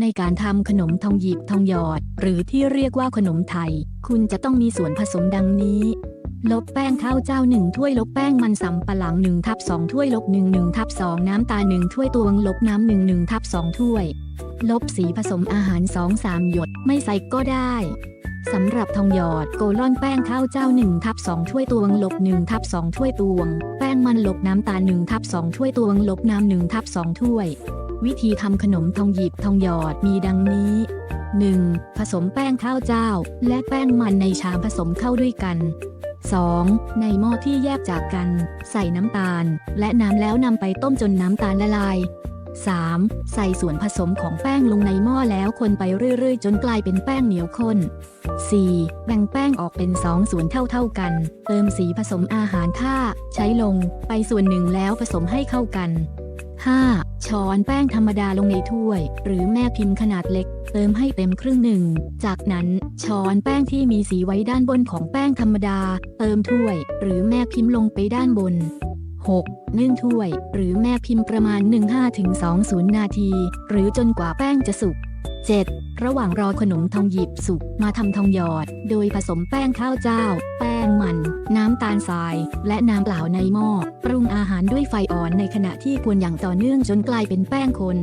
ในการทำขนมทองหยิบทองหยอด หรือที่เรียกว่าขนมไทย คุณจะต้องมีส่วนผสมดังนี้ ลบแป้งข้าวเจ้า 1 ถ้วยลบแป้งมันสำปะหลัง1ทับ2ถ้วยลบ1 1ทับ2น้ำตาล1ถ้วยตวงลบน้ำ1 1ทับ2ถ้วย ลบสีผสมอาหาร 2-3 หยดไม่ใส่ก็ได้สำหรับทองหยอดโกล่อนแป้งข้าวเจ้า1ทับ2ถ้วยตวงลบ1ทับ2ถ้วยตวง แป้งมันลบน้ำตาล1ทับ2ถ้วยตวง ลบน้ำ1ทับ2ถ้วย วิธีทำขนมทองหยิบทองหยอดมีดังนี้ 1. ผสมแป้งข้าวเจ้า และแป้งมันในชามผสมเข้าด้วยกัน 2. ในหม้อที่แยกจากกัน ใส่น้ำตาล และน้ำแล้วนำไปต้มจนน้ำตาลละลาย 3. ใส่ส่วนผสมของแป้งลงในหม้อแล้วคนไปเรื่อยๆ จนกลายเป็นแป้งเหนียวข้น 4. แบ่งแป้งออกเป็น 2 ส่วนเท่าๆกัน เติมสีผสมอาหารท่าใช้ลง ไปส่วนหนึ่งแล้วผสมให้เข้ากัน 5. ช้อนแป้งธรรมดาลงในถ้วย หรือแม่พิมพ์ขนาดเล็ก เติมให้เต็มครึ่งหนึ่ง จากนั้นช้อนแป้งที่มีสีไว้ด้านบนของแป้งธรรมดา เติมถ้วย หรือแม่พิมพ์ลงไปด้านบน 6. นึ่งถ้วย หรือแม่พิมพ์ประมาณ 15-20 นาที หรือจนกว่าแป้งจะสุก 7. ระหว่างรอขนมทองหยิบสุกมาทำทองหยอด โดยผสมแป้งข้าวเจ้า แป้งมัน น้ำตาลทราย และน้ำเปล่าในหม้อ ปรุงอาหารด้วยไฟอ่อนในขณะที่กวนอย่างต่อเนื่องจนกลายเป็นแป้งคน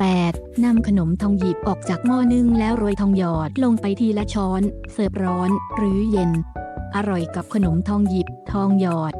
8. นำขนมทองหยิบออกจากหม้อนึ่งแล้วโรยทองหยอดลงไปทีละช้อน เสิร์ฟร้อน หรือเย็น อร่อยกับขนมทองหยิบ ทองหยอด